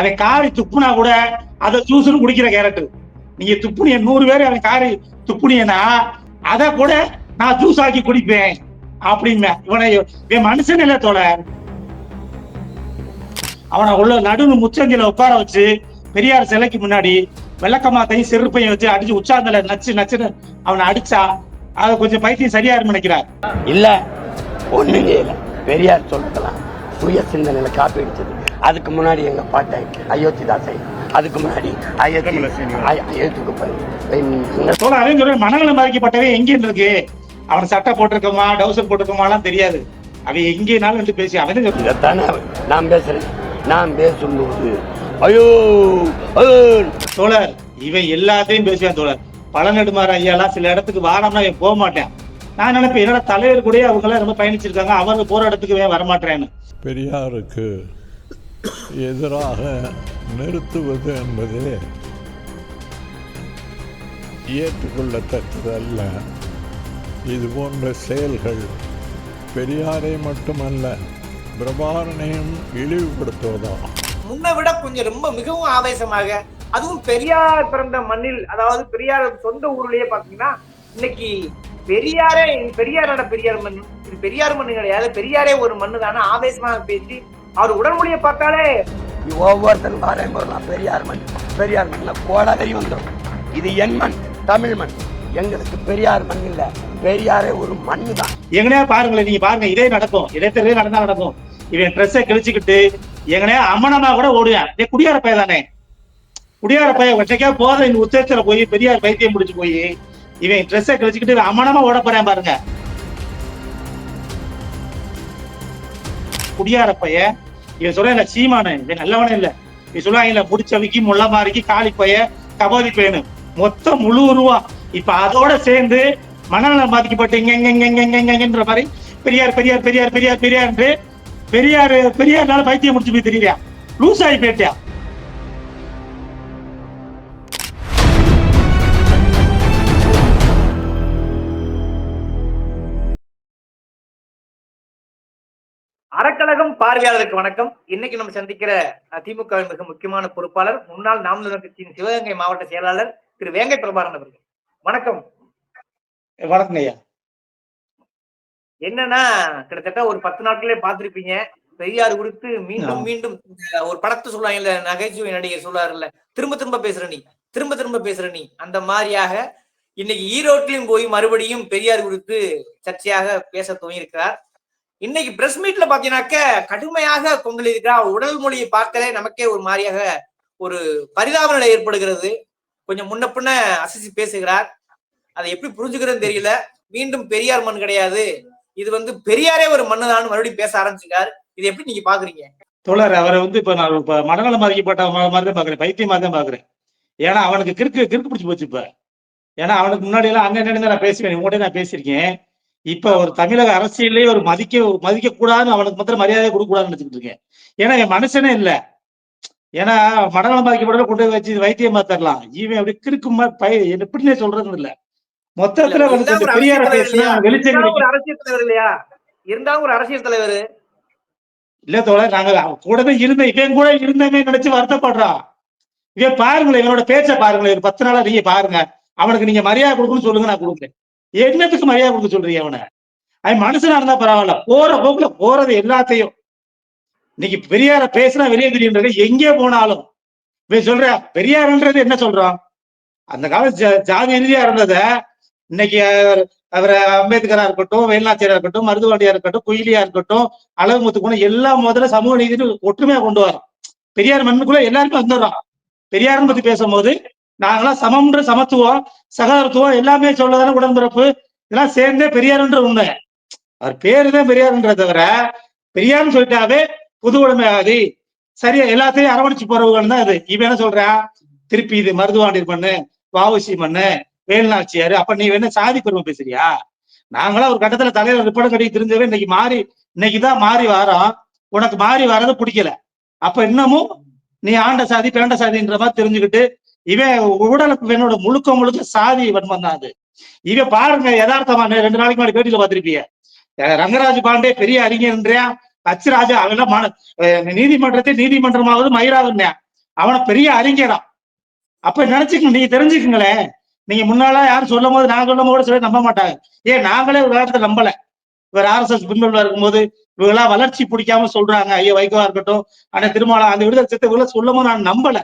அதை காரி துப்புனா கூட அதை ஜூஸ்னு குடிக்கிற கேரக்டர் நீங்க துப்புனிய நூறு பேர் அதை காரி துப்புனியனா அதை கூட நான் ஜூஸ் ஆக்கி குடிப்பேன். அப்படின்னு இவனை என் மனுஷன் இல்ல தோழர் அவனை உள்ள நடுவு முச்சந்தில உட்கார வச்சு பெரியார் சிலைக்கு முன்னாடி விளக்கமாத்தையும் செருப்பையும் வச்சு அடிச்சு உச்சாந்தல நச்சு நச்சுன்னு அவனை அடிச்சா அது கொஞ்சம் பைத்தியம் சரியா நினைக்கிறார். இல்ல ஒண்ணுங்க இல்ல. பெரியார் சொல்லலாம் சுய சிந்தனையில காப்பி அடிச்சது. அதுக்கு முன்னாடி எங்க பாட்டை அயோத்திதாசை அதுக்கு முன்னாடி அயோத்தி அய- அயோத்திக்கு மனநலம் பாதிக்கப்பட்டவன் எங்கேன்னு இருக்கு? அவன் சட்டை போட்டிருக்கோமா டவுசர் போட்டிருக்கோமாலாம் தெரியாது. அவன் எங்கேனாலும் வந்து பேசி அவன். இதைத்தானே நான் பேசுறேன். நான் பேசும்போது ஐயோ தோழர் இவன் எல்லாத்தையும் பேசுவான் தோழர். பழநெடுமாற ஐயாலாம் சில இடத்துக்கு வாரம்னா இவன் போக மாட்டேன். நான் நினைப்பேன் என்னோட தலைவர் கூட அவங்க எல்லாம் ரொம்ப பயணிச்சிருக்காங்க. அவங்க போற இடத்துக்கு வரமாட்டேன்னு பெரியாருக்கு எதிராக நிறுத்துவது என்பது ஏற்றுக்கொள்ளத்தக்கதல்ல. இது போன்ற செயல்கள் பெரியாரை மட்டுமல்ல பிரபாரனையும் இழிவுபடுத்துவதாகும் முன்னை விட கொஞ்சம் ரொம்ப மிகவும் ஆவேசமாக அதுவும் பெரியார் பிறந்த மண்ணில் அதாவது பெரியார் சொந்த ஊர்லயே பாத்தீங்கன்னா இன்னைக்கு பெரியாரே பெரியாரோட பெரியார் மண் இது பெரியார் மண்ணு கிடையாது பெரியாரே ஒரு மண்ணு தானே ஆவேசமாக பேசி அவர் உடல்மொழியை பார்த்தாலே ஒவ்வொருத்தரும் வாரம் போடலாம் பெரியார் மண் பெரியார் மண்ல கோடாகரி வந்துடும் இது என் மண் தமிழ் மண். எங்களுக்கு பெரியார் மண் இல்ல பெரியாரே ஒரு மண்ணு தான் எங்கனையா பாருங்களேன் நீங்க பாருங்க இதே நடக்கும். இடைத்தரவே நடந்தா நடக்கும். இவன் ட்ரெஸ்ஸை கிழிச்சுக்கிட்டு எங்கனையா அம்மனமா கூட ஓடுவேன். இதே குடியார பைய தானே. குடியார பைய ஒற்றைக்கா போத இந்த உச்சத்துல போய் பெரியார் பைத்தியம் முடிச்சு போய் இவன் ட்ரெஸ்ஸை கிழிச்சுக்கிட்டு அம்மனமா ஓட போறேன் பாருங்க. குடியார பையன் இவன் இல்ல சீமானு இவன் நல்லவனே இல்ல. இவன் சொல்லுவாங்க இல்ல முடிச்சவிக்கி முள்ள மாறிக்கு காளி பைய கபோதி பேனு மொத்தம் முழு உருவா. இப்ப அதோட சேர்ந்து மனநலம் பாதிக்கப்பட்டு இங்க மாதிரி பெரியார் பெரியார் பெரியார் பெரியார் பெரியார் பெரியார் பெரியார்னால பைத்தியம் முடிச்சு போய் தெரியலையா லூஸ் ஆகி போயிட்டியா? அறக்கழகம் பார்வையாளருக்கு வணக்கம். இன்னைக்கு நம்ம சந்திக்கிற திமுகவின் மிக முக்கியமான பொறுப்பாளர் முன்னாள் நாம் கட்சியின் சிவகங்கை மாவட்ட செயலாளர் திரு வேங்கை பிரபாரன் அவர்கள். வணக்கம். வணக்கம் ஐயா. என்னன்னா கிட்டத்தட்ட ஒரு பத்து நாட்களே பார்த்திருப்பீங்க. பெரியார் குறித்து மீண்டும். மீண்டும் ஒரு படத்தை சொல்லுவாங்கல்ல நகைச்சுவை நடிகர் சொல்றாருல்ல. திரும்ப திரும்ப பேசுற நீ திரும்ப திரும்ப பேசுற நீ. அந்த மாதிரியாக இன்னைக்கு ஈரோட்டிலும் போய் மறுபடியும் பெரியார் குறித்து சர்ச்சையாக பேச துவங்கியிருக்கிறார். இன்னைக்கு பிரஸ் மீட்ல பாத்தீங்கன்னாக்க கடுமையாக கொந்தளிக்கிறார். உடல் மொழியை பார்க்கலே நமக்கே ஒரு மாதிரியாக ஒரு பரிதாப நிலை ஏற்படுகிறது. கொஞ்சம் முன்ன பின்ன அசைச்சு பேசுகிறார். அதை எப்படி புரிஞ்சுக்கிறதுன்னு தெரியல. மீண்டும் பெரியார் மண் கிடையாது. இது வந்து பெரியாரே ஒரு மண்ணுதான் மறுபடியும் பேச ஆரம்பிச்சிருக்காரு. இது எப்படி நீங்க பாக்குறீங்க? தோழர் அவரை வந்து இப்ப நான் இப்ப மனநலம் பாதிக்கப்பட்ட மாதிரி தான் பாக்குறேன். பைத்தியம் மாதிரி தான் பாக்குறேன். ஏன்னா அவனுக்கு கிறுக்கு கிறுக்கு பிடிச்சி போச்சு இப்ப. ஏன்னா அவனுக்கு முன்னாடி எல்லாம் அங்க என்ன நான் பேசுவேன் உங்கள்கிட்ட நான் பேசியிருக்கேன். இப்ப ஒரு தமிழக அரசியலே ஒரு மதிக்க மதிக்க கூடாதுன்னு அவனுக்கு மாத்திரம் மரியாதை கொடுக்க கூடாதுன்னு நினைச்சிட்டு இருக்கேன். ஏன்னா என் மனுஷனே இல்ல. ஏன்னா மனநலம் பாதிக்கப்பட்ட கொண்டு வச்சு வைத்தியம் மாத்தரலாம். இவன் அப்படி கிறுக்கு பய எப்படின்னே சொல்றது இல்ல. மொத்தத்துல தலைவர் வெளிச்சம் அரசியல் தலைவர் இல்லையா? இருந்தாலும் ஒரு அரசியல் தலைவர். இல்ல தோழர் நாங்க கூடவே இருந்த இவன் கூட இருந்தவன் நினைச்சு வருத்தப்படுறான். இவன் பாருங்களேன் இவனோட பேச்ச பாருங்களேன். பத்து நாளா நீங்க பாருங்க. அவனுக்கு நீங்க மரியாதை கொடுக்கணும்னு சொல்லுங்க நான் கொடுக்குறேன். என்னத்துக்கு மரியாதை கொடுக்க சொல்றீங்க அவனை? அவன் மனுஷனா இருந்தா பரவாயில்ல. போற போக்குல போறது எல்லாத்தையும். இன்னைக்கு பெரியார பேசினா வெளியே தெரியுன்றது எங்கே போனாலும். இவன் சொல்ற பெரியார்ன்றது என்ன சொல்றான்? அந்த காலம் ஜா- ஜாதி ரீதியா இருந்தத இன்னைக்கு அவர் அவர் அம்பேத்கரா இருக்கட்டும் வேலுநாச்சியாரா இருக்கட்டும் மருதுவாண்டியா இருக்கட்டும் குயிலியா இருக்கட்டும் அளவு முத்துக்குணும் எல்லா முதல்ல சமூக நீதினு ஒற்றுமையா கொண்டு வரோம் பெரியார் மண்ணுக்குள்ள எல்லாருமே வந்துடுறான். பெரியாரும் பத்தி பேசும்போது நாங்களாம் சமம்ன்ற சமத்துவம் சகோதரத்துவம் எல்லாமே சொல்லதான உடன்பிறப்பு. இதெல்லாம் சேர்ந்தே பெரியாருன்ற உண்மை. அவர் பேருதான் பெரியார்ன்ற தவிர பெரியார்னு சொல்லிட்டாவே புது உடைமையாதி சரியா எல்லாத்தையும் அரவணைச்சு போறவங்க தான் இது இவன் என்ன சொல்றா? திருப்பி இது மருதுவாண்டியர் மண்ணு வாவுசி மண்ணு வேலுநாச்சியாரு அப்ப நீ வேணா சாதி பெருமை பேசுறியா? நாங்களாம் ஒரு கட்டத்துல தலையில ரிப்படம் கட்டி தெரிஞ்சவே இன்னைக்கு மாறி இன்னைக்குதான் மாறி வாரம். உனக்கு மாறி வர்றது பிடிக்கல. அப்ப இன்னமும் நீ ஆண்ட சாதி பேண்ட சாதின்ற மாதிரி தெரிஞ்சுக்கிட்டு இவன் உடலுக்கு என்னோட முழுக்க முழுக்க சாதி வன்மம் தான் அது. இவன் பாருங்க யதார்த்தமா ரெண்டு நாளைக்கு முன்னாடி பேட்டியில பார்த்திருப்பீங்க. ரங்கராஜ் பாண்டே பெரிய அறிஞர்ன்றியா அச்சுராஜா அவெல்லாம் மன- அஹ் நீதிமன்றத்தை நீதிமன்றமாவது மயிராதுன்னேன் அவனை பெரிய அறிஞரா. அப்ப நினைச்சுக்கங்க நீங்க தெரிஞ்சுக்கங்களேன். நீங்க முன்னால யாரும் சொல்லும் போது நான் சொல்லும் போது சொல்லி நம்ப மாட்டாங்க. ஏன் நாங்களே ஒரு காலத்துல நம்பல. இவர் ஆர்எஸ்எஸ் பின்புல இருக்கும்போது இவங்களா வளர்ச்சி பிடிக்காம சொல்றாங்க. ஐயோ வைகோவா இருக்கட்டும் ஆனா திருமாவளம் அந்த விடுதலை சித்த சொல்லும் போது நான் நம்பல.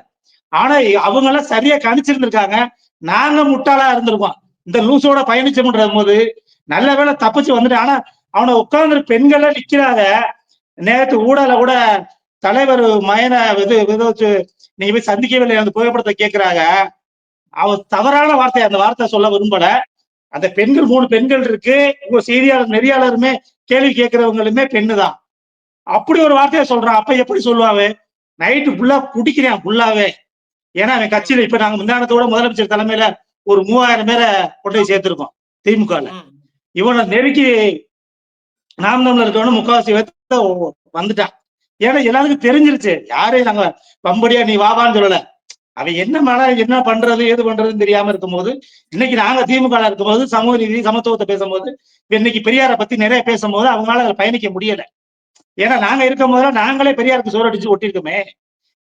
ஆனா அவங்க எல்லாம் சரியா கணிச்சிருந்திருக்காங்க. நாங்க முட்டாளா இருந்திருக்கோம். இந்த லூசோட பயணிச்சோம்ன்ற போது நல்ல வேளை தப்பிச்சு வந்துட்டு ஆனா அவனை உட்கார்ந்து பெண்கள் நிக்கிறாங்க. நேற்று ஊடால கூட தலைவர் மயனை இது இதை நீங்க போய் சந்திக்கவில்லை அந்த புகைப்படத்தை கேட்கிறாங்க அவன் தவறான வார்த்தை அந்த வார்த்தை சொல்ல விரும்பல. அந்த பெண்கள் மூணு பெண்கள் இருக்கு. உங்க செய்தியாளர் நெறியாளருமே கேள்வி கேட்கிறவங்களுமே பெண்ணு தான். அப்படி ஒரு வார்த்தையை சொல்றான். அப்ப எப்படி சொல்லுவாங்க நைட்டு ஃபுல்லா குடிக்கிறான் ஃபுல்லாவே ஏன்னா அவன் கட்சியில இப்ப நாங்க முந்தானத்தோட முதலமைச்சர் தலைமையில ஒரு மூவாயிரம் பேரை கொண்டு போய் சேர்த்திருக்கோம் திமுகல. ம். இவனை நெருக்கி நாம் தமிழர் இருக்கவனு முக்காவாசி வந்துட்டான். ஏன்னா எல்லாருக்கும் தெரிஞ்சிருச்சு. யாரையும் நாங்க வம்படியா நீ வாவான்னு சொல்லல. அவன் என்ன மன என்ன பண்றது ஏது பண்றதுன்னு தெரியாம இருக்கும்போது இன்னைக்கு நாங்க திமுக இருக்கும்போது சமூக நீதி சமத்துவத்தை பேசும்போது இன்னைக்கு பெரியாரை பத்தி நிறைய பேசும்போது அவங்களால அதுல பயணிக்க முடியல. ஏன்னா நாங்க இருக்கும் போதுல நாங்களே பெரியாருக்கு சோறு அடிச்சு ஒட்டிருக்கோமே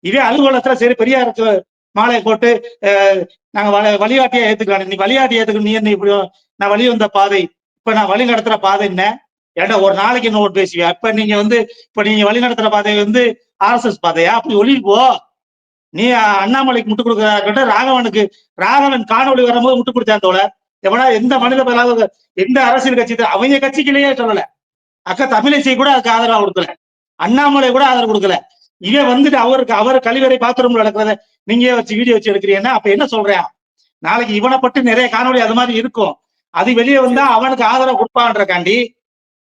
இதே அலுவலகத்துல சரி பெரியாருக்கு மாலையை போட்டு நாங்கள் நாங்க வழி- வழிகாட்டியா ஏத்துக்கலாம் நீ வழிகாட்டி ஏத்துக்கணும். நீ என்ன இப்படி நான் வழி வந்த பாதை இப்ப நான் வழி நடத்துற பாதை என்ன? ஏன்டா ஒரு நாளைக்கு என்ன ஓட்டு பேசுவியா? இப்ப நீங்க வந்து இப்ப நீங்க வழி நடத்துற பாதை வந்து ஆர்எஸ்எஸ் பாதையா? அப்படி ஒளி போ. நீ அண்ணாமலைக்கு முட்டு கொடுக்கறதா ராகவனுக்கு ராகவன் காணொலி வரும்போது முட்டு கொடுத்தான் தோழர் எவனா எந்த மனித பலாவது எந்த அரசியல் கட்சி அவங்க கட்சிக்குள்ளேயே சொல்லல. அக்கா தமிழிசை கூட அதுக்கு ஆதரவு கொடுக்கல. அண்ணாமலை கூட ஆதரவு கொடுக்கல. இவன் வந்துட்டு அவருக்கு அவர் கழிவறை பாத்ரூம்ல நடக்கிறத நீங்க வச்சு வீடியோ வச்சு எடுக்கிறீங்கன்னா அப்ப என்ன சொல்றேன் நாளைக்கு இவனை பட்டு நிறைய காணொளி அது மாதிரி இருக்கும் அது வெளியே வந்தா அவனுக்கு ஆதரவு கொடுப்பான்றக்காண்டி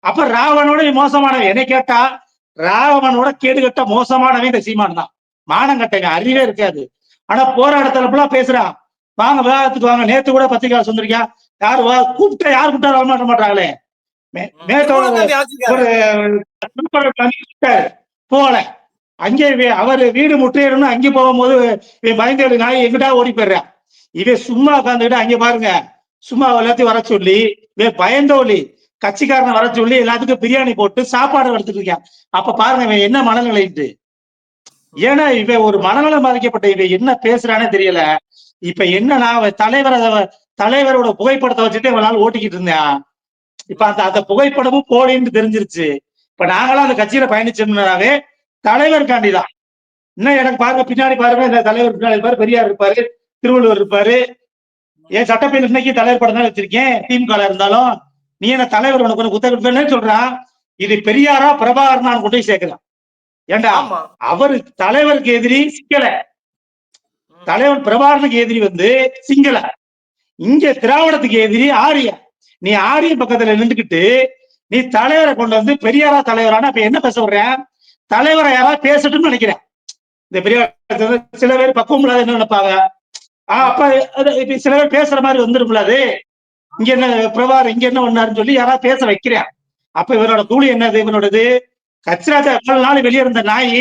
அப்ப ராவனோட மோசமானவன் என்னை கேட்டா ராவணனோட கேடுகட்ட மோசமானவன் இந்த சீமான் தான் மானம் கட்டங்க அறிவே இருக்காது ஆனா போராட்டத்துல ஃபுல்லா பேசுறான் வாங்க விவாதத்துக்கு வாங்க நேத்து கூட பத்திரிகை சொல்லிருக்கியா யாரு வா கூப்பிட்டா யார் கூப்பிட்டா வரமாட்ட மாட்டாங்களே. ஒரு பண்ணிட்டாரு. போகல அங்கே வே- அவர் வீடு முற்றையிடணும் அங்கே போகும்போது இவன் பயந்து நாய் எங்கிட்டா ஓடி போயிடுறான் இவன் சும்மா உட்காந்துக்கிட்டு அங்கே பாருங்க. சும்மா எல்லாத்தையும் வர சொல்லி இவன் பயந்தோலி கட்சிக்காரனை வர சொல்லி எல்லாத்துக்கும் பிரியாணி போட்டு சாப்பாடு எடுத்துட்டு இருக்கான். அப்ப பாருங்க இவன் என்ன மனநிலைட்டு ஏன்னா இவன் ஒரு மனநலம் பாதிக்கப்பட்ட இவன் என்ன பேசுறானே தெரியல. இப்ப என்னன்னா அவன் தலைவரை தலைவரோட புகைப்படத்தை வச்சுட்டு இவனால ஓட்டிக்கிட்டு இருந்தான். இப்ப அந்த அந்த புகைப்படமும் போலின்னு தெரிஞ்சிருச்சு. இப்ப நாங்களாம் அந்த கட்சியில பயணிச்சோம்னாவே தலைவர் காண்டிதான். இன்னும் எனக்கு பாருங்க பின்னாடி பாருங்க இந்த தலைவர் பின்னாடி இருப்பாரு பெரியார் இருப்பாரு திருவள்ளுவர் இருப்பாரு. என் சட்டப்பேரவை இன்னைக்கு தலைவர் படம் தான் வச்சிருக்கேன் திமுக இருந்தாலும். நீ என்ன தலைவர் உனக்கு உனக்கு புத்தகம் சொல்றான் இது பெரியாரா பிரபாகரனான்னு கொண்டு போய் சேர்க்கலாம். ஏண்டா அவரு தலைவருக்கு எதிரி சிங்கள. ம். தலைவர் பிரபாகரனுக்கு எதிரி வந்து சிங்கள. இங்க திராவிடத்துக்கு எதிரி ஆரிய. நீ ஆரிய பக்கத்துல நின்றுக்கிட்டு நீ தலைவரை கொண்டு வந்து பெரியாரா தலைவரான அப்ப என்ன பேச விடுறேன் தலைவரை யாராவது பேசட்டும்னு நினைக்கிறேன். இந்த பெரியார் சில பேர் பக்குவம் இல்லாத என்ன நினைப்பாங்க? ஆஹ் அப்ப சில பேர் பேசுற மாதிரி வந்துரும்ல அது. இங்க என்ன பிரபாகர் இங்க என்ன ஒண்ணாருன்னு சொல்லி யாராவது பேச வைக்கிறேன். அப்ப இவனோட கூலி என்னது இவனோடது? கச்சிராஜா எவ்வளவு நாள் வெளியே இருந்த நாய்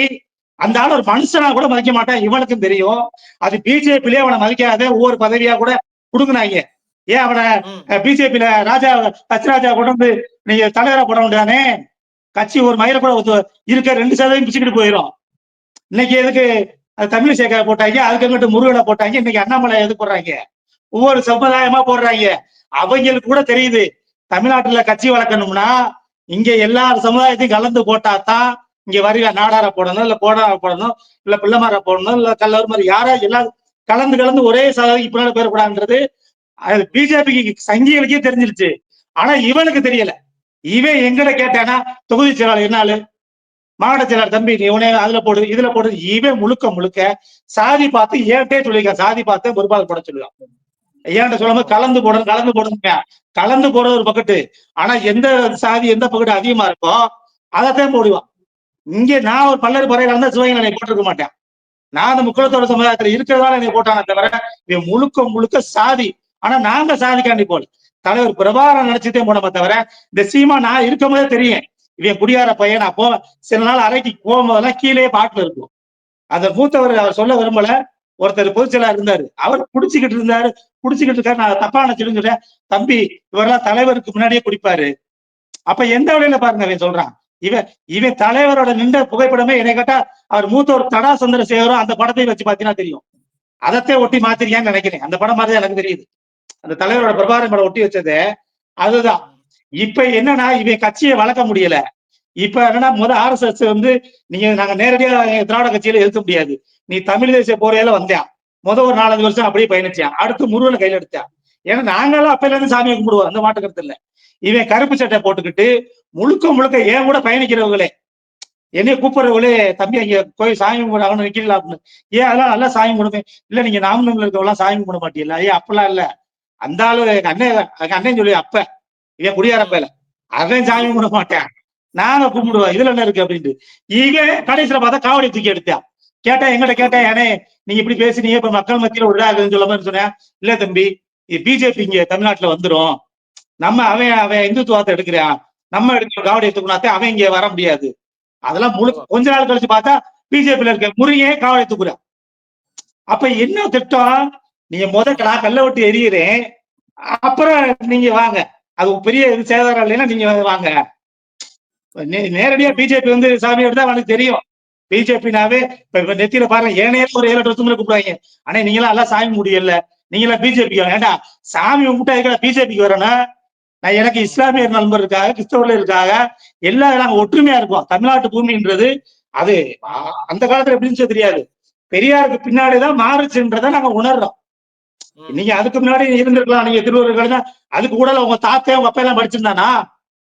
அந்த ஆள் ஒரு மனுஷனா கூட மதிக்க மாட்டான் இவனுக்கும் தெரியும். அது பிஜேபிலே அவனை மதிக்காத ஒவ்வொரு பதவியா கூட கொடுக்குனாங்க ஏன் அவனை. பிஜேபியில ராஜா கச்சிராஜா கொண்டு வந்து நீங்க தலைவரா போட முடியானே கட்சி ஒரு மயில கூட இருக்க ரெண்டு சதவீதம் பிச்சுக்கிட்டு போயிடும் இன்னைக்கு எதுக்கு? தமிழ் சேகரை போட்டாங்க அதுக்கு அங்கிட்டு முருகனை போட்டாங்க இன்னைக்கு அண்ணாமலை எது போடுறாங்க? ஒவ்வொரு சமுதாயமா போடுறாங்க. அவங்களுக்கு கூட தெரியுது தமிழ்நாட்டுல கட்சி வளர்க்கணும்னா இங்க எல்லா சமுதாயத்தையும் கலந்து போட்டாதான் இங்க வருக நாடார போடணும் இல்ல கோடார போடணும் இல்ல பிள்ளைமார போடணும் இல்ல கல்லூர் மாதிரி யாரா எல்லா கலந்து கலந்து ஒரே சதவீதம் பின்னாடி போயிடக்கூடாதுன்றது அது பிஜேபிக்கு சங்கிகளுக்கே தெரிஞ்சிருச்சு. ஆனா இவனுக்கு தெரியல. இவன் எங்கட கேட்டானா? தொகுதி செயலாளர் என்னாலு மாவட்ட செயலாளர் தம்பி நீ உனே அதுல போடு இதுல போடு. இவன் முழுக்க முழுக்க சாதி பார்த்து ஏன்ட்டே சொல்லியிருக்கான். சாதி பார்த்து பொறுப்பாக போட சொல்லுவான். ஏன்ட்ட சொல்லும்போது கலந்து போடணும் கலந்து போடணுங்க கலந்து போடுறது ஒரு பக்கெட்டு ஆனா எந்த சாதி எந்த பக்கெட்டு அதிகமா இருக்கோ அதைத்தான் போடுவான். இங்க நான் ஒரு பல்லர் பறையில இருந்தா சிவகங்கை என்னை போட்டிருக்க மாட்டேன். நான் அந்த முக்குளத்தோட சமுதாயத்துல இருக்கிறதால என்னை போட்டானே தவிர இவன் முழுக்க முழுக்க சாதி. ஆனா நாங்க சாதிக்காண்டி போல. தலைவர் பிரபாகரன் நினைச்சுட்டே போனோமே தவிர இந்த சீமா நான் இருக்கும்போதே தெரியும். இவன் குடியார பையன் நான் போவேன் சில நாள் அறைக்கு போகும்போதெல்லாம் கீழே பாட்டுல இருக்கும். அந்த மூத்தவர் அவர் சொல்ல விரும்பல. ஒருத்தர் பொதுச்செயலா இருந்தாரு. அவர் குடிச்சுக்கிட்டு இருந்தாரு. குடிச்சுக்கிட்டு இருக்காரு. நான் தப்பா நினைச்சிருந்தேன் தம்பி இவரெல்லாம் தலைவருக்கு முன்னாடியே குடிப்பாரு. அப்ப எந்த வழியில பாருங்க அவன் சொல்றான். இவன் இவன் தலைவரோட நின்ற புகைப்படமே என்னை கேட்டா அவர் மூத்தவர் தடா சந்திரசேகரும் அந்த படத்தை வச்சு பாத்தீங்கன்னா தெரியும். அதத்தே ஒட்டி மாத்திரியான்னு நினைக்கிறேன். அந்த படம் மாதிரி தான் எனக்கு தெரியுது. அந்த தலைவரோட பிரபாகரன் ஒட்டி வச்சது அதுதான். இப்ப என்னன்னா இவன் கட்சியை வளர்க்க முடியல. இப்ப என்னன்னா முத ஆர்எஸ்எஸ் வந்து நீங்க நாங்க நேரடியா திராவிட கட்சியில எழுத்த முடியாது. நீ தமிழ் தேசிய போரையில வந்தேன். முத ஒரு நாலஞ்சு வருஷம் அப்படியே பயணிச்சான். அடுத்து முருகனை கையில எடுத்தான். ஏன்னா நாங்கெல்லாம் அப்பையில இருந்து சாமியை கும்பிடுவோம். அந்த மாட்டுக்கிறது இல்ல. இவன் கருப்பு சட்டை போட்டுக்கிட்டு முழுக்க முழுக்க ஏன் கூட பயணிக்கிறவங்களே என்னைய கூப்பிடுறவங்களே தம்பி அங்க போய் சாமி கும்பிட அவனு நிக்கிறீங்களா அப்படின்னு ஏன் அதெல்லாம் நல்லா சாமி கும்பிடுவேன்? இல்ல நீங்க நாமக்கல்ல இருக்கவெல்லாம் சாமி கும்பிட மாட்டீங்களா? ஏன் அப்பெல்லாம் இல்ல. அந்த ஆளு எங்க அண்ணன் எங்க அண்ணன் சொல்லி அப்ப. இவன் குடியாரப்பையில அவன் சாமி கும்பிட மாட்டேன். நாங்க கும்பிடுவோம் இதுல என்ன இருக்கு அப்படின்ட்டு. இவன் கடைசியில பார்த்தா காவடி தூக்கி எடுத்தான். கேட்டா எங்கிட்ட கேட்டா ஏனே நீங்க இப்படி பேசுனீங்க இப்ப மக்கள் மத்தியில ஒரு ஆகுதுன்னு சொல்ல மாதிரி சொன்னேன் இல்ல தம்பி பிஜேபி இங்க தமிழ்நாட்டுல வந்துரும். நம்ம அவன் அவன் இந்துத்துவத்தை எடுக்கிறான். நம்ம எடுக்கிற காவடி எடுத்துக்கணும் அவன் இங்க வர முடியாது. அதெல்லாம் முழு கொஞ்ச நாள் கழிச்சு பார்த்தா பிஜேபியில இருக்க முருகன் காவடி தூக்குறான். அப்ப என்ன திட்டம்? நீங்க முத நான் கல்ல விட்டு எரியுறேன் அப்புறம் நீங்க வாங்க. அது பெரிய இது சேதாரம் இல்லைன்னா நீங்க வாங்க. நே- நேரடியா பிஜேபி வந்து சாமி எடுத்தா அவனுக்கு தெரியும். பிஜேபினாவே இப்ப இப்ப நெத்தியில பாருங்க ஏனையே ஒரு ஏழு எட்டு வருஷத்துல கூப்பிடுவாங்க. ஆனா நீங்க எல்லாம் சாமி முடியல. நீங்க எல்லாம் பிஜேபி ஏண்டா சாமி கும்பிட்டா பிஜேபிக்கு வரணும்? நான் எனக்கு இஸ்லாமியர் நண்பர் இருக்காங்க கிறிஸ்தவர்கள் இருக்காங்க எல்லாம் நாங்க ஒற்றுமையா இருக்கோம். தமிழ்நாட்டு பூமின்றது அது அந்த காலத்துல எப்படின்னு தெரியாது. பெரியாருக்கு பின்னாடிதான் மாறுச்சுன்றதை நாங்க உணர்றோம். நீங்க அதுக்கு முன்னாடி இருந்திருக்கலாம். நீங்க திருவள்ளுவர் தான் அதுக்கு கூட உங்க தாத்தா உங்க அப்பா எல்லாம் படிச்சிருந்தானா?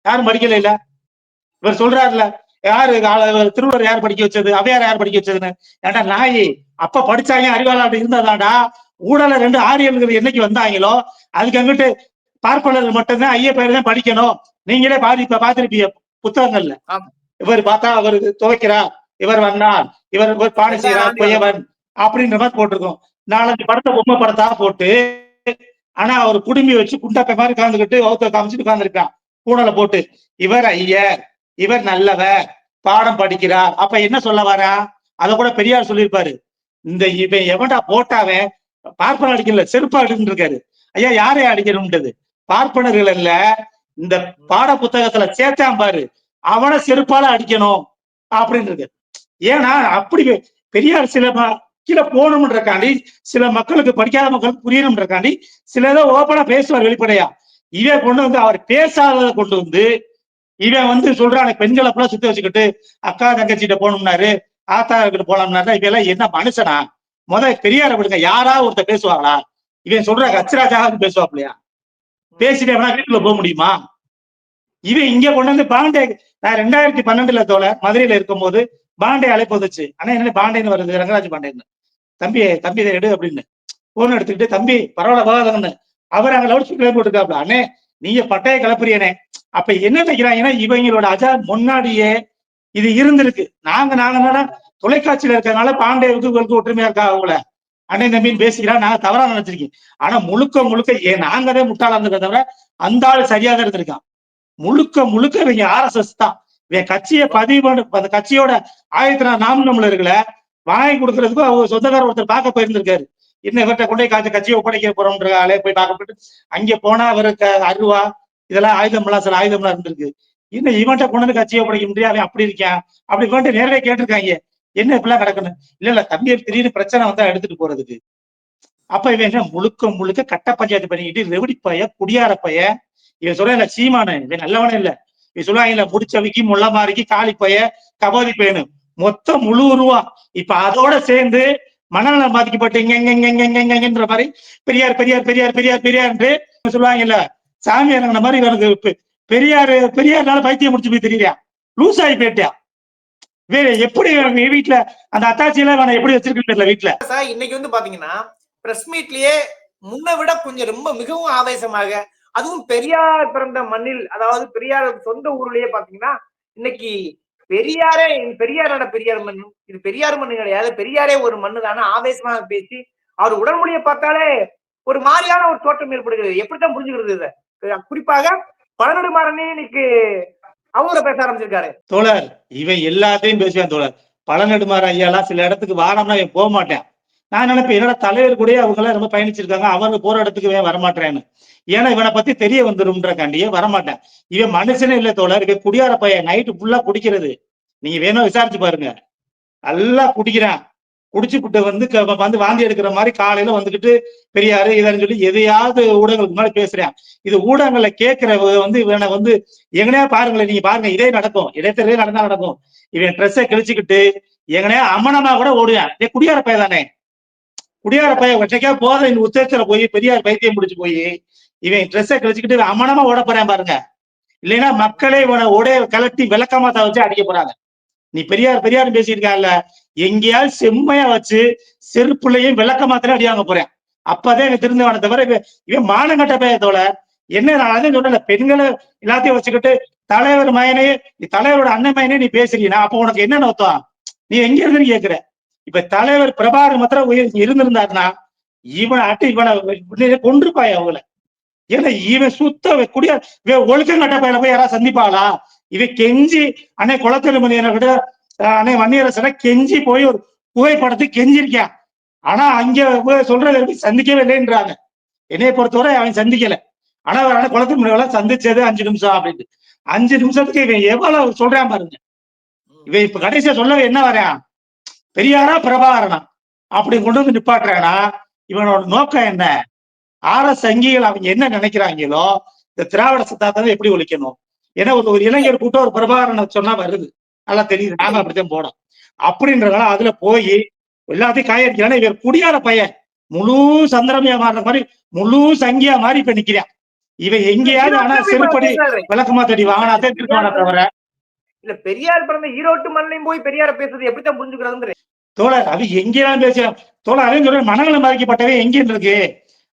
யாரும் படிக்கல இல்ல? இவர் சொல்றாருல யாரு திருவள்ளுவர் யார் படிக்க வச்சது அவையார் யார் படிக்க வச்சதுன்னு? ஏன்டா நாய் அப்ப படிச்சாங்க அறிவாளர் இருந்தாதாடா ஊழல ரெண்டு ஆரியல்கள் என்னைக்கு வந்தாங்களோ அதுக்கு அங்கிட்டு பார்ப்பனர்கள் மட்டும்தான் ஐய பேர் தான் படிக்கணும். நீங்களே பாதி பாத்திருப்பீங்க புத்தகங்கள்ல. இவர் பார்த்தா அவர் துவைக்கிறார் இவர் வந்தார் இவர் இவர் பானை செய்கிறார் பொய்யவன் அப்படின்ற மாதிரி போட்டிருக்கோம். நாலஞ்சு படத்தை பொம்மை படத்தா போட்டு ஆனா அவர் குடுமி வச்சு குண்டப்பை மாதிரி உட்காந்துக்கிட்டு ஒருத்தர் காமிச்சுட்டு உட்கார்ந்துருக்கான். பூனலை போட்டு இவர் ஐயர் இவர் நல்லவர் பாடம் படிக்கிறார். அப்ப என்ன சொல்ல வரா அத கூட பெரியார் சொல்லியிருப்பாரு. இந்த இவன் எவன்டா போட்டாவே பார்ப்பன அடிக்கல செருப்பா அடின்னு இருக்காரு. ஐயா யாரை அடிக்கணும்ன்றது? பார்ப்பனர்கள் அல்ல. இந்த பாட புத்தகத்துல சேர்த்தான் பாரு. அவனை செருப்பால அடிக்கணும். அப்படின்னு இருக்கு ஏன்னா அப்படி பெரியார் சில கீழே போகணும்ன்றக்காண்டி சில மக்களுக்கு படிக்காத மக்களுக்கு புரியணும்ன்றக்காண்டி சில ஏதோ ஓப்பனா பேசுவார் வெளிப்படையா. இவன் கொண்டு வந்து அவர் பேசாததை கொண்டு வந்து இவன் வந்து சொல்றானே பெண்களை ஃபுல்லா சுத்தி வச்சுக்கிட்டு அக்கா தங்கச்சிட்ட போகணும்னாரு ஆத்தா கிட்ட போலாம்னாரு இவெல்லாம் என்ன மனுஷனா? முத பெரியார விடுங்க யாரா ஒருத்தர் பேசுவாங்களா? இவன் சொல்ற கச்சராஜாவது பேசுவாப்லையா பேசிட்டு எவனா வீட்டுக்குள்ள போக முடியுமா? இவன் இங்க கொண்டு வந்து பாண்டே நான் ரெண்டாயிரத்தி பன்னெண்டுல தோல மதுரையில இருக்கும்போது பாண்டே அழைப்பு வந்துச்சு. ஆனா என்ன பாண்டேன்னு வருது ரங்கராஜ் பாண்டேன்னு. தம்பி தம்பி இதை எடு அப்படின்னு. போன் எடுத்துக்கிட்டு தம்பி பரவாயில்ல போகாதங்கன்னு அவர் அங்க லவுட் ஸ்பீக்கர் போட்டுருக்காப்ல அண்ணே நீங்க பட்டைய கிளப்புறியனே அப்ப என்ன நினைக்கிறாங்கன்னா இவங்களோட அஜா முன்னாடியே இது இருந்திருக்கு. நாங்க நாங்க என்னன்னா தொலைக்காட்சியில இருக்கறதுனால பாண்டேவுக்கு இவங்களுக்கு ஒற்றுமையா இருக்கா அவங்கள? அண்ணன் தம்பின்னு பேசிக்கிறா நாங்க தவறா நினைச்சிருக்கேன். ஆனா முழுக்க முழுக்க ஏன் நாங்கதான் முட்டாளா இருந்ததை தவிர அந்த ஆள் சரியா தான் இருந்திருக்கான். முழுக்க முழுக்க இவங்க ஆர்எஸ்எஸ் தான். இவன் கட்சியை பதிவு பண்ண அந்த கட்சியோட ஆயிரத்தி நாலு இருக்குல்ல வாங்கி கொடுக்கறதுக்கும் அவர் சொந்தக்காரர் ஒருத்தர் பார்க்க போயிருந்திருக்காரு. இன்னும் இவர்கிட்ட கொண்டு காய்ச்ச கட்சியை ஒப்படைக்க போறோம்ன்ற ஆளே போய் பார்க்க போயிட்டு போனா அவருக்கு அருவா இதெல்லாம் ஆயுதம்லாம் சில ஆயுதம்லாம் இருந்திருக்கு. இன்னும் இவன்ட்ட கொண்டு வந்து கட்சியை ஒப்படைக்க முடியாது அவன் அப்படி இருக்கான். அப்படி கொண்டு நேரடியாக கேட்டிருக்காங்க. என்ன இப்பெல்லாம் கிடக்கணும் இல்ல இல்ல தம்பி திடீர்னு பிரச்சனை வந்தா எடுத்துட்டு போறதுக்கு. அப்ப இவன் என்ன முழுக்க முழுக்க கட்ட பஞ்சாயத்து பண்ணிக்கிட்டு ரெவடி பைய குடியார பைய இவன் சொல்ல சீமான இவன் நல்லவனே இல்ல. இவன் சொல்லுவாங்கல்ல முடிச்சவிக்கு முள்ள மாறிக்கு காளி பைய கபாதி பையனு. மொத்தம் முழு உருவா. இப்ப அதோட சேர்ந்து மனநலம் பாதிக்கப்பட்டு இங்க இங்க இங்க இங்க மாதிரி பெரியார் பெரியார் பெரியார் பெரியார் பெரியார்ன்று சொல்லுவாங்கல்ல. சாமி இறங்கின மாதிரி இவனுக்கு பெரியார் பெரியார்னால பைத்தியம் முடிச்சு போய் தெரியலையா லூஸ் ஆகி போயிட்டியா? வேற எப்படி வீட்டுல அந்த அத்தாச்சி எல்லாம் எப்படி வச்சிருக்கேன் தெரியல வீட்டுல இன்னைக்கு வந்து பாத்தீங்கன்னா பிரஸ் மீட்லயே முன்ன விட கொஞ்சம் ரொம்ப மிகவும் ஆவேசமாக அதுவும் பெரியார் பிறந்த மண்ணில் அதாவது பெரியார் சொந்த ஊர்லயே பாத்தீங்கன்னா இன்னைக்கு பெரியாரே பெரியாரோட பெரியார் மண் இது பெரியார் மண்ணு கிடையாது பெரியாரே ஒரு மண்ணு தானே. ஆவேசமாக பேசி அவர் உடல்மொழியை பார்த்தாலே ஒரு மாதிரியான ஒரு தோற்றம் ஏற்படுகிறது. எப்படித்தான் புரிஞ்சுக்கிறது இதை? குறிப்பாக பழநடுமாறனே இன்னைக்கு அவங்கள பேச ஆரம்பிச்சிருக்காரு. தோழர் இவன் எல்லாத்தையும் பேசுவான் தோழர். பழநெடுமாறு ஐயா எல்லாம் சில இடத்துக்கு வானம்னா போக மாட்டேன். நான் நினைப்பேன் என்னோட தலைவர் கூட அவங்க எல்லாம் ரொம்ப பயணிச்சிருக்காங்க. அவங்க போற இடத்துக்கு இவன் வரமாட்டேன்னு. ஏன்னா இவனை பத்தி தெரிய வந்துடும்ன்றக்காண்டியே வரமாட்டேன். இவன் மனுஷனே இல்லை தோழர். இவன் குடியார பையன் நைட்டு ஃபுல்லா குடிக்கிறது. நீங்க வேணும் விசாரிச்சு பாருங்க. நல்லா குடிக்கிறான். குடிச்சுப்புட்டு வந்து க- வந்து வாந்தி எடுக்கிற மாதிரி காலையில வந்துகிட்டு பெரியாரு இதன்னு சொல்லி எதையாவது ஊடகங்களுக்கு முன்னாடி பேசுறேன். இது ஊடகங்களை கேட்கிற வந்து இவனை வந்து எங்கனையா பாருங்களேன். நீங்க பாருங்க. இதே நடக்கும். இடைத்தரவே நடந்தா நடக்கும். இவன் ட்ரெஸ்ஸை கிழிச்சுக்கிட்டு எங்கனையா அமனமா கூட ஓடுவேன். குடியார பையன் தானே. குடியார பையன் ஒற்றைக்கா போத இந்த உத்தேசத்துல போய் பெரியார் பைத்தியம் முடிச்சு போய் இவன் ட்ரெஸ்ஸை கழிச்சுக்கிட்டு அமனமா ஓட போறேன் பாருங்க. இல்லைன்னா மக்களே இவனை உடைய கலட்டி விளக்கமாத்த வச்சு அடிக்க போறாங்க. நீ பெரியார் பெரியார் பேசியிருக்கான்ல எங்கேயாவது செம்மையா வச்சு செருப்புலையும் விளக்கமாத்திரம் அடியாங்க போறேன். அப்பதான் எனக்கு திருந்தவன தவிர இவன் மானங்கட்ட பயத்தோட என்ன நான் அதான் பெண்களை எல்லாத்தையும் வச்சுக்கிட்டு தலைவர் மயனே நீ தலைவரோட அண்ணன் மயனே நீ பேசுறீனா அப்ப உனக்கு என்ன நோத்தம் நீ எங்க இருந்துன்னு கேக்குற? இப்ப தலைவர் பிரபாகர் மாத்திரம் உயிர் இருந்திருந்தாருன்னா இவனை அட்டு இவனை கொண்டிருப்பாய் அவங்கள. ஏன்னா இவன் சுத்த கூடிய இவன் ஒழுக்கம் கட்ட போய் யாராவது சந்திப்பாளா? இவன் கெஞ்சி அன்னை குளத்தெருமணி கிட்ட அன்னை வன்னியரசனை கெஞ்சி போய் ஒரு புகைப்படத்தை கெஞ்சிருக்கான் ஆனா அங்க சொல்ற சந்திக்கவே இல்லைன்றாங்க. என்னைய பொறுத்தவரை அவன் சந்திக்கல. ஆனா ஆனா குளத்தெருமணி சந்திச்சது அஞ்சு நிமிஷம் அப்படின்ட்டு. அஞ்சு நிமிஷத்துக்கு இவன் எவ்வளவு சொல்றான் பாருங்க. இவன் இப்ப கடைசியா சொல்லவே என்ன வரான்? பெரியாரா பிரபாகரனா? அப்படி கொண்டு வந்து நிப்பாட்டுறானா இவனோட நோக்கம் என்ன? ஆர்எஸ் சங்கிகள் அவங்க என்ன நினைக்கிறாங்களோ இந்த திராவிட சித்தாந்தத்தை எப்படி ஒழிக்கணும்? ஏன்னா ஒரு ஒரு இளைஞர் கூட்டம் ஒரு பிரபாகரனை சொன்னா வருது. நல்லா தெரியுது. நாம அப்படித்தான் போனோம் அப்படின்றதால அதுல போய் எல்லாத்தையும் காயடிக்கிறான. இவர் குடியார பையன். முழு சந்திரமையா மாறுற மாதிரி முழு சங்கியா மாதிரி இப்ப நிக்கிறான். இவன் எங்கேயாவது ஆனா செருப்படி விளக்கமா தடி வாங்கினாதான் திருப்பான தவிர இல்ல பெரியார் பிறந்த ஈரோட்டு மண்ணையும் போய் பெரியார பேசுறது எப்படித்தான் புரிஞ்சுக்கிறதுங்கிற தோழர் அது எங்கேயாவது பேசலாம் தோழர் அதே சொல்ற மனநலம் பாதிக்கப்பட்டவே எங்க இருக்கு.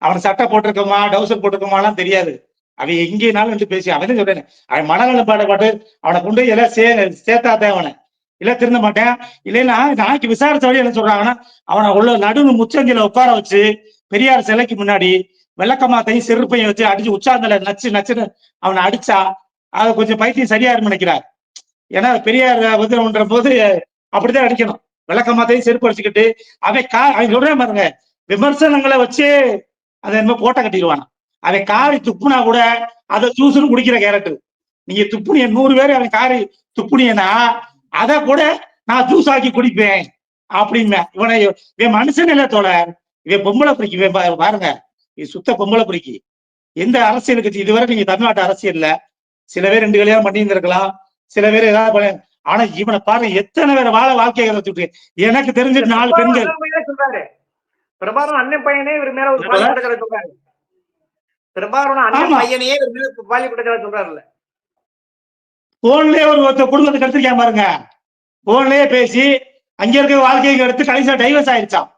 அவன் சட்டை போட்டிருக்கோமா டவுசர் போட்டிருக்கோமாலாம் தெரியாது. அவன் எங்கேனாலும் வந்து பேசி அவன் சொல்றேன். அவன் மனநலம் பாடப்பட்டு அவனை கொண்டு எல்லாம் சே சேர்த்தாதான் அவனை. இல்ல திருந்த மாட்டேன். இல்லைன்னா நாளைக்கு விசாரிச்ச வழி என்ன சொல்றாங்கன்னா அவனை உள்ள நடுவு முச்சந்தில உட்கார வச்சு பெரியார் சிலைக்கு முன்னாடி வெள்ளக்கமாத்தையும் செருப்பையும் வச்சு அடிச்சு உச்சாந்தல நச்சு நச்சுன்னு அவனை அடிச்சா அது கொஞ்சம் பைத்தியம் சரியா நினைக்கிறார். ஏன்னா பெரியார் வந்து போது அப்படித்தான் அடிக்கணும் விளக்கமாத்தையும் செருப்பு அடிச்சுக்கிட்டு அவன் கா அவன் சொல்றேன் பாருங்க விமர்சனங்களை வச்சு அதை என்னமோ போட்ட கட்டிடுவான். அவன் காரி துப்புனா கூட அதை ஜூஸ்னு குடிக்கிற கேரக்டர் நீங்க துப்புனிய நூறு பேர் அவன் காரி துப்புனியனா அதை கூட நான் ஜூஸ் ஆக்கி குடிப்பேன் அப்படின்னு இவனை இவன் மனுஷன் இல்ல தோழ இவன் பொம்பளை பிடிக்கு இவன் பாருங்க இது சுத்த பொம்பளை பிடிக்கி எந்த அரசியல் கட்சி இதுவரை நீங்க தமிழ்நாட்டு அரசியல்ல சில பேர் ரெண்டு கல்யாணம் பண்ணியிருந்திருக்கலாம். சில பேர் ஏதாவது ஆனா இவனை பாருங்க எத்தனை பேர் வாழ வாழ்க்கையை வச்சுட்டு எனக்கு தெரிஞ்ச நாலு பெண்கள். சொல்றாரு. பிரபாகரன் அண்ணன் பையனே இவர் மேல ஒரு பாலி சொல்றாரு. பிரபாகரன் அண்ணன். பையனையே இவர் மேல பாலி சொல்றாருல்ல. போன்லயே ஒரு ஒருத்த குடும்பத்தை கெடுத்திருக்கான் பாருங்க. போன்லயே பேசி அங்க இருக்க வாழ்க்கையை எடுத்து கடைசியா டைவர்ஸ் ஆயிருச்சான்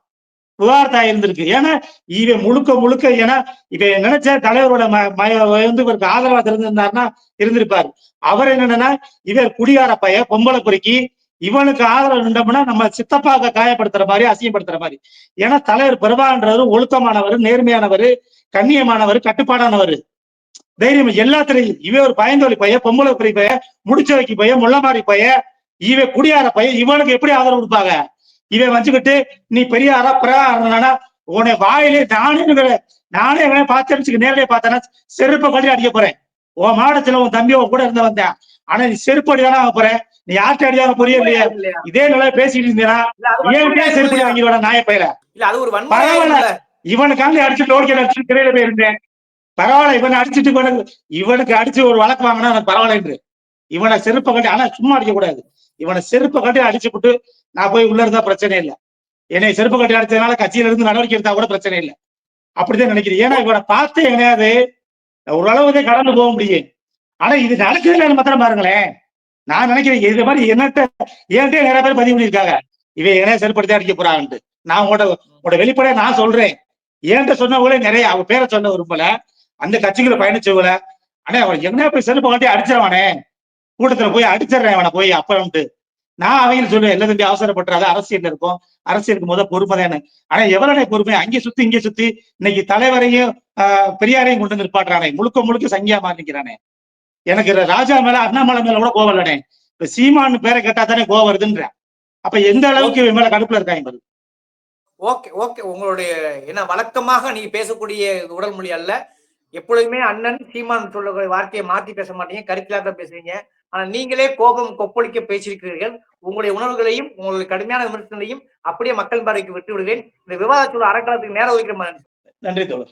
விவாகரத்தா இருந்திருக்கு. ஏன்னா இவன் முழுக்க முழுக்க ஏன்னா இவன் நினைச்ச தலைவரோட ம- வந்து இவருக்கு ஆதரவா இருந்திருந்தாருன்னா இருந்திருப்பாரு. அவர் என்னன்னா இவர் குடியார பைய பொம்பளை பொறுக்கி இவனுக்கு ஆதரவு நின்றோம்னா நம்ம சித்தப்பாக காயப்படுத்துற மாதிரி அசிங்கப்படுத்துற மாதிரி. ஏன்னா தலைவர் பிரபான்றவர் ஒழுக்கமானவர் நேர்மையானவர் கண்ணியமானவர் கட்டுப்பாடானவர். தைரியம் எல்லாத்திலையும். இவன் ஒரு பயந்தோலி பைய பொம்பளை பொறி பைய முடிச்ச வைக்க பைய முள்ளமாரி பைய இவன் குடியார பைய இவனுக்கு எப்படி ஆதரவு கொடுப்பாங்க? இவன் வச்சுக்கிட்டு நீ பெரியாரா பிரகாரனா உன்னை வாயிலே நானே நானே இவனை பார்த்து நேரடியா பார்த்தேன்னா செருப்பை கட்டி அடிக்க போறேன். உன் மாடத்துல உன் தம்பி உன் கூட இருந்த வந்தேன். ஆனா நீ செருப்பு அடி தானே போறேன் நீ யார்கிட்ட அடியாத புரிய இல்லையா? இதே நிலைய பேசிட்டு இருந்தீங்கன்னா இல்ல, அது ஏன்டே வன்முறையா செருப்பு இல்லையா? வாங்கிடுவான நாய பயிர பரவாயில்ல. இவனுக்காண்டி அடிச்சுட்டு ஓடிக்க அடிச்சுட்டு திரையில போயிருந்தேன் பரவாயில்ல இவனை அடிச்சுட்டு இவனுக்கு இவனுக்கு அடிச்சு ஒரு வழக்கு வாங்கினா எனக்கு பரவாயில்ல என்று இவனை செருப்பை கட்டி ஆனா சும்மா அடிக்க கூடாது. இவனை செருப்பை கட்டி அடிச்சு விட்டு நான் போய் உள்ள இருந்தா பிரச்சனை இல்லை. என்னை செருப்பு கட்டி அடிச்சதுனால கட்சியில இருந்து நடவடிக்கை எடுத்தா கூட பிரச்சனை இல்லை. அப்படிதான் நினைக்கிறேன். ஏன்னா இவனை பார்த்து எங்கேயாவது ஓரளவுதே கடந்து போக முடியும். ஆனா இது நடக்குதுன்னு மாத்திரம் பாருங்களேன். நான் நினைக்கிறேன் இது மாதிரி என்னட்ட ஏன்ட்டே நிறைய பேர் பதிவு பண்ணியிருக்காங்க. இவன் என்ன செருப்படுத்தி அடிக்க போறான்ட்டு. நான் உங்களோட உங்களோட வெளிப்படையை நான் சொல்றேன். என்கிட்ட சொன்னவங்களே நிறைய அவ பேரை சொன்ன விரும்பல. அந்த கட்சிகளை பயணிச்சவங்கள அண்ணே அவன் என்ன போய் செருப்பு கட்டி அடிச்சிடவானே கூட்டத்துல போய் அடிச்சிடுறேன் அவனை போய் அப்பன்ட்டு. நான் அவையில் சொல்லுவேன்? எல்லாம் தம்பி அவசரப்பட்டுறாத அரசியல் இருக்கும் அரசியலுக்கு முத பொறுமை தானே. ஆனா எவருடைய பொறுமை? அங்கே சுத்தி இங்கே சுத்தி இன்னைக்கு தலைவரையும் ஆஹ், பெரியாரையும் கொண்டு நிற்பாடுறானே முழுக்க முழுக்க சங்கியா மாறிக்கிறானே எனக்கு ராஜா மேல அண்ணாமலை மேல கூட கோவம் இல்லனே இப்ப சீமான் பேரை கேட்டா தானே கோவம் வருதுன்ற. அப்ப எந்த அளவுக்கு இவன் மேல கடுப்புல இருக்காங்க பாரு ஓகே ஓகே. உங்களுடைய என்ன வழக்கமாக நீங்க பேசக்கூடிய உடல் மொழி அல்ல. எப்பொழுதுமே அண்ணன் சீமான் சொல்ல வார்த்தையை மாத்தி பேச மாட்டீங்க. கருத்திலா தான் பேசுவீங்க. ஆனா நீங்களே கோபம் கொப்பளிக்க பேசியிருக்கிறீர்கள். உங்களுடைய உணர்வுகளையும் உங்களுடைய கடுமையான விமர்சனங்களையும் அப்படியே மக்கள் பார்வைக்கு விட்டு விடுவேன் இந்த விவாதத்தோட அறக்காலத்துக்கு நேரம் ஒதுக்கிற நன்றி தோழர்.